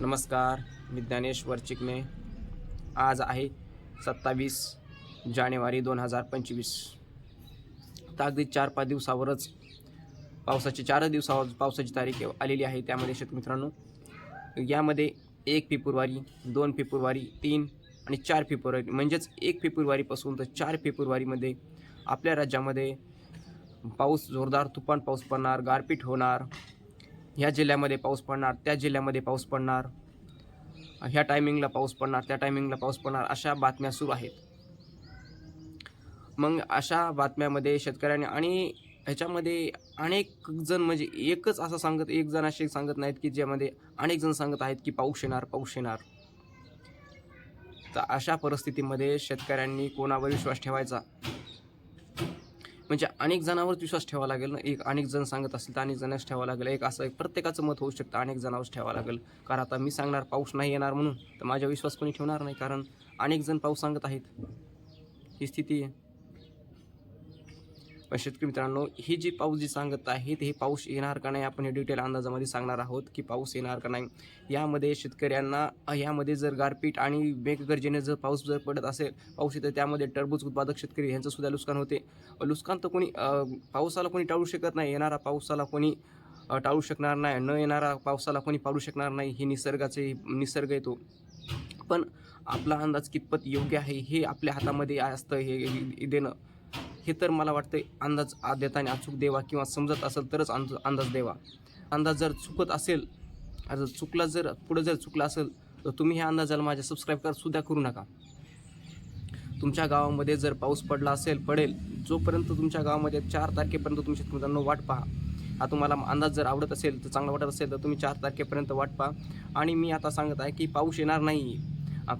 नमस्कार मी ज्ञानेश्वर चिकणे आज आहे सत्तावीस जानेवारी दोन हजार पंचवीस. तर अगदी चार पाच दिवसावरच पावसाची चार दिवसावर पावसाची तारीख आलेली आहे. त्यामध्ये शेतमित्रांनो यामध्ये एक फेब्रुवारी दोन फेब्रुवारी तीन आणि चार फेब्रुवारी. म्हणजेच एक फेब्रुवारीपासून तर चार फेब्रुवारीमध्ये आपल्या राज्यामध्ये पाऊस जोरदार तुफान पाऊस पडणार गारपीट होणार. ह्या जिल्ह्यामध्ये पाऊस पडणार त्या जिल्ह्यामध्ये पाऊस पडणार ह्या टायमिंगला पाऊस पडणार त्या टायमिंगला पाऊस पडणार अशा बातम्या सुरू आहेत. मग अशा बातम्यामध्ये शेतकऱ्यांनी आणि ह्याच्यामध्ये अनेक जण म्हणजे एकच असं सांगत एक जण असे सांगत नाहीत की ज्यामध्ये अनेक जण सांगत आहेत की पाऊस येणार पाऊस येणार. तर अशा परिस्थितीमध्ये शेतकऱ्यांनी कोणावर विश्वास ठेवायचा? म्हणजे अनेक जणांवर विश्वास ठेवा लागेल ना. एक अनेक जण सांगत असतील तर अनेक जणांच ठेवावं लागेल. एक असं एक प्रत्येकाचं मत होऊ शकतं अनेक जणांवर ठेवावं लागेल. कारण आता मी सांगणार पाऊस नाही येणार म्हणून तर माझ्या विश्वास कोणी ठेवणार नाही. कारण अनेक जण पाऊस सांगत आहेत. ही स्थिती आहे. पण शेतकरी मित्रांनो ही जी पाऊस जी सांगत आहे हे पाऊस येणार का नाही आपण हे डिटेल अंदाजामध्ये सांगणार आहोत की पाऊस येणार का नाही. यामध्ये शेतकऱ्यांना यामध्ये जर गारपीट आणि मेघगर्जेने जर पाऊस जर पडत असेल पाऊस येतं त्यामध्ये टरबूज उत्पादक शेतकरी यांचं सुद्धा नुकसान होते. नुकसान तर कोणी पावसाला कोणी टाळू शकत नाही. येणारा पावसाला कोणी टाळू शकणार नाही. न येणारा पावसाला कोणी पाळू शकणार नाही हे निसर्गाचे निसर्ग येतो पण आपला अंदाज कितपत योग्य आहे हे आपल्या हातामध्ये असतं हे देणं. हे तर मला वाटतं अंदाज आ- देताना अचूक देवा किंवा समजत असेल तरच अंद अंदाज देवा. अंदाज जर चुकत असेल जर चुकला जर पुढं जर चुकला असेल तर तुम्ही ह्या अंदाजाला माझ्या सबस्क्राईब कर सुद्धा करू नका. तुमच्या गावामध्ये जर पाऊस पडला असेल पडेल जोपर्यंत तुमच्या गावामध्ये चार तारखेपर्यंत तुम्ही शेतकऱ्यांना वाट पहा. हा तुम्हाला अंदाज जर आवडत असेल तर चांगला वाटत असेल तर तुम्ही चार तारखेपर्यंत वाट पहा. आणि मी आता सांगत आहे की पाऊस येणार नाही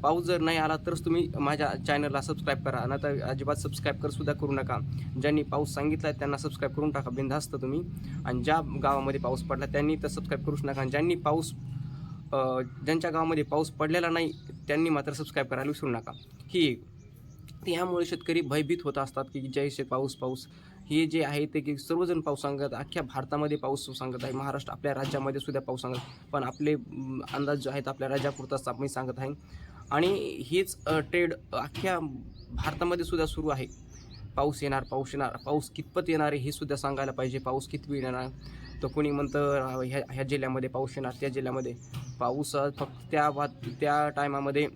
पाऊस जर नाही आला तरच तुम्ही माझ्या चॅनलला सबस्क्राईब करा. नाहीतर अजिबात सबस्क्राईब कर सुद्धा करू नका. ज्यांनी पाऊस सांगितला त्यांना सबस्क्राईब करून टाका बिनधास्त तुम्ही. आणि ज्या गावामध्ये पाऊस पडला त्यांनी तर सबस्क्राईब करूच नका. आणि ज्यांनी पाऊस ज्यांच्या गावामध्ये पाऊस पडलेला नाही त्यांनी मात्र सबस्क्राईब करायला विसरू नका. ही त्यामुळे शेतकरी भयभीत होत असतात की जय शे पाऊस पाऊस. हे जे आहे ते की सर्वजण पाऊस सांगत अख्ख्या भारतामध्ये पाऊस सांगत आहे. महाराष्ट्र आपल्या राज्यामध्ये सुद्धा पाऊस सांगत पण आपले अंदाज जे आहेत आपल्या राज्यापुरताच आपण सांगत आहे. आणि हेच ट्रेड अख्ख्या भारतामध्ये सुद्धा सुरू आहे. पाऊस येणार पाऊस येणार पाऊस कितपत येणार आहे हे सुद्धा सांगायला पाहिजे. पाऊस किती वेळ येणार? तर कोणी म्हणतं ह्या ह्या जिल्ह्यामध्ये पाऊस येणार त्या जिल्ह्यामध्ये. पाऊस फक्त त्या वा त्या टायमामध्ये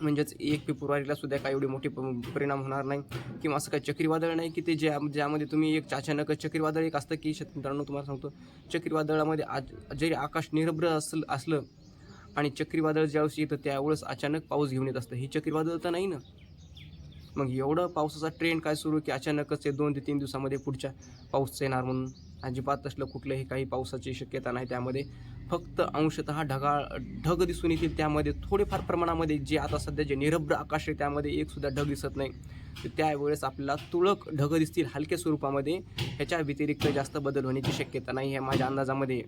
म्हणजेच एक फेब्रुवारीला सुद्धा काय एवढे मोठे प- परिणाम होणार नाही किंवा असं काही चक्रीवादळ नाही की ते ज्या ज्यामध्ये तुम्ही एक अचानक चक्रीवादळ एक असतं की शेत मित्रांनो तुम्हाला सांगतो चक्रीवादळामध्ये आज जरी आकाश निरभ्र असलं असलं आणि चक्रीवादळ ज्यावेळेस येतं त्यावेळेस अचानक पाऊस घेऊन येत असतं. हे चक्रीवादळ तर नाही ना? मग एवढं पावसाचा ट्रेंड काय सुरू की अचानकच ते दोन ते तीन दिवसामध्ये पुढच्या पाऊस येणार म्हणून? अजिबात असलं कुठलंही काही पावसाची शक्यता नाही त्यामध्ये. फक्त अंशतः ढगाळ ढग दिसून येतील. त्यामध्ये थोडेफार प्रमाणामध्ये जे आता सध्या जे निरभ्र आकाश आहे त्यामध्ये एकसुद्धा ढग दिसत नाही. तर त्यावेळेस आपल्याला तुळक ढग दिसतील हलक्या स्वरूपामध्ये. ह्याच्या व्यतिरिक्त जास्त बदल होण्याची शक्यता नाही आहे माझ्या अंदाजामध्ये.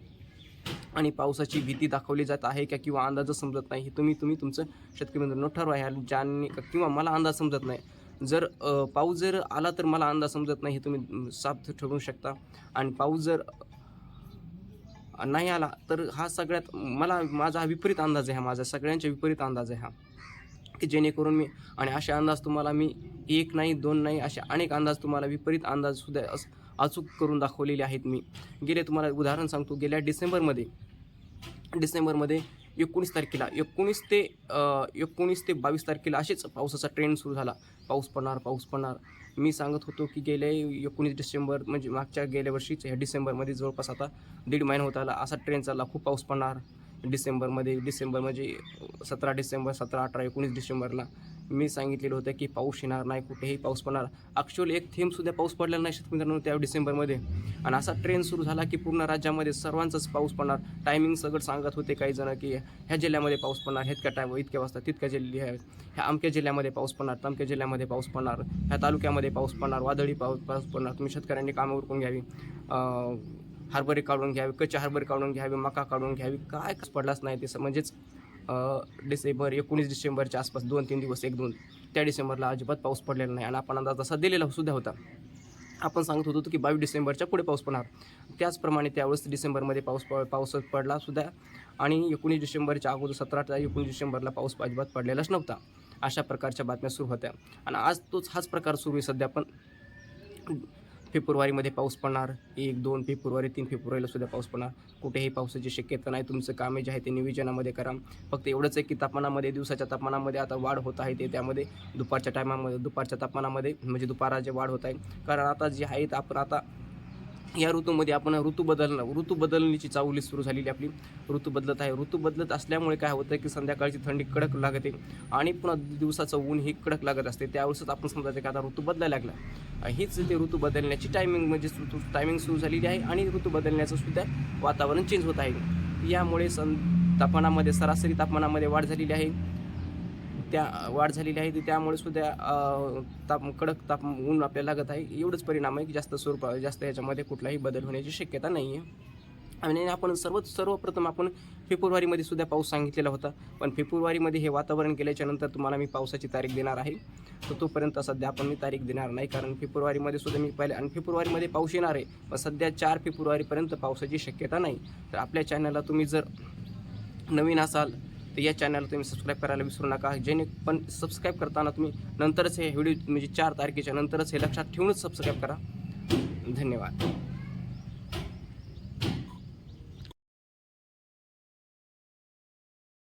आणि पावसाची भीती दाखवली जात आहे का किंवा अंदाज समजत नाही हे तुम्ही तुम्ही तुमचं शेतकरी मित्रांनो ठरवा. ह्या ज्यांनी किंवा मला अंदाज समजत नाही. जर पाऊस जर आला तर मला अंदाज समजत नाही हे तुम्ही साफ ठरवू शकता. आणि पाऊस जर नाही आला तर हा सगळ्यात मला माझा हा विपरीत अंदाज आहे हा माझा सगळ्यांच्या विपरीत अंदाज आहे हा. की जेणेकरून मी आणि असे अंदाज तुम्हाला मी एक नाही दोन नाही असे अनेक अंदाज तुम्हाला विपरीत अंदाज सुद्धा अचूक करून दाखवलेले आहेत मी. गेले तुम्हाला उदाहरण सांगतो गेल्या डिसेंबरमध्ये डिसेंबरमध्ये एकोणीस तारखेला एकोणीस ते एकोणीस ते बावीस तारखेला असेच पावसाचा ट्रेंड सुरू झाला. पाऊस पडणार पाऊस पडणार. मी सांगत होतो की गेल्या एकोणीस डिसेंबर म्हणजे मागच्या गेल्या वर्षीच ह्या डिसेंबरमध्ये जवळपास आता दीड महिना होत आला. असा ट्रेंड चालला. खूप पाऊस पडणार डिसेंबरमध्ये. डिसेंबर म्हणजे सतरा डिसेंबर सतरा अठरा एकोणीस डिसेंबरला. मी सांगितलेलं होतं की पाऊस येणार नाही कुठेही पाऊस पडणार. ॲक्च्युअली एक थेंबसुद्धा पाऊस पडलेला नाही शेतकऱ्यांनो त्या डिसेंबरमध्ये. आणि असा ट्रेंड सुरू झाला की पूर्ण राज्यामध्ये सर्वांचाच पाऊस पडणार. टायमिंग सगळं सांगत होते काही जण की ह्या जिल्ह्यामध्ये पाऊस पडणार इतक्या टायम इतक्या वाजता तितक्या जिल्ह्या ह्या अमक्या जिल्ह्यामध्ये पाऊस पडणार तमक्या जिल्ह्यामध्ये पाऊस पडणार ह्या तालुक्यामध्ये पाऊस पडणार वादळी पाऊस पाऊस पडणार. तुम्ही शेतकऱ्यांनी कामं उरकून घ्यावी हरभरे काढून घ्यावी कच्चे हरभरे काढून घ्यावी मका काढून घ्यावी. काय पडलाच नाही ते म्हणजेच डिसेंबर एकोणीस डिसेंबरच्या आसपास दोन तीन दिवस एक दोन. त्या डिसेंबरला अजिबात पाऊस पडलेला नाही आणि आपण अंदाज असा दिलेला सुद्धा होता. आपण सांगत होतो की बावीस डिसेंबरच्या पुढे पाऊस पडणार. त्याचप्रमाणे त्यावेळेस डिसेंबरमध्ये पाऊस प पाऊस पडला सुद्धा आणि एकोणीस डिसेंबरच्या अगोदर सतरा ते एकोणीस डिसेंबरला पाऊस अजिबात पडलेलाच नव्हता. अशा प्रकारच्या बातम्या सुरू होत्या. आणि आज तोच हाच प्रकार सुरू आहे सध्या पण. फेब्रुवारीमध्ये पाऊस पडणार. एक दोन फेब्रुवारी तीन फेब्रुवारीला सुद्धा पाऊस पडणार. कुठेही पावसाची शक्यता नाही. तुमचं कामे जे आहे ते नियोजनामध्ये करा. फक्त एवढंच आहे की तापमानामध्ये दिवसाच्या तापमानामध्ये आता वाढ होत आहे ते त्यामध्ये दुपारच्या टायमामध्ये दुपारच्या तापमानामध्ये म्हणजे दुपारा जे वाढ होत आहे. कारण आता जे आहे आपण आता या ऋतूमध्ये आपण ऋतू बदलणार ऋतू बदलण्याची चावली सुरू झालेली आपली. ऋतू बदलत आहे. ऋतू बदलत असल्यामुळे काय होतं की संध्याकाळची थंडी कडक लागते आणि पुन्हा दिवसाचं ऊन ही कडक लागत असते. त्यावेळेसच आपण समजायचं की आता ऋतू बदलायला लागला हीच ते ऋतू बदलण्याची टायमिंग म्हणजे ऋतू टायमिंग सुरू झालेली आहे आणि ऋतू बदलण्याचं सुद्धा वातावरण चेंज होत आहे. यामुळे सं तापमानामध्ये सरासरी तापमानामध्ये वाढ झालेली आहे. त्या वाढ झालेली आहे ती त्यामुळे सुद्धा ताप कडक ताप ऊन आपल्याला लागत आहे. एवढंच परिणाम आहे की जास्त स्वरूप जास्त याच्यामध्ये कुठलाही बदल होण्याची शक्यता नाही आहे आणि आपण सर्व सर्वप्रथम आपण फेब्रुवारीमध्ये सुद्धा पाऊस सांगितलेला होता. पण फेब्रुवारीमध्ये हे वातावरण केल्याच्यानंतर तुम्हाला मी पावसाची तारीख देणार आहे. तर तोपर्यंत सध्या आपण मी तारीख देणार नाही कारण फेब्रुवारीमध्ये सुद्धा मी पहिले आणि फेब्रुवारीमध्ये पाऊस येणार आहे पण सध्या चार फेब्रुवारीपर्यंत पावसाची शक्यता नाही. तर आपल्या चॅनलला तुम्ही जर नवीन असाल तर या चॅनलला तुम्ही सबस्क्राईब करायला विसरू नका. जेणे पण सबस्क्राईब करताना तुम्ही नंतरच हे व्हिडिओ म्हणजे चार तारखेच्या नंतरच हे लक्षात ठेवूनच सबस्क्राईब करा. धन्यवाद.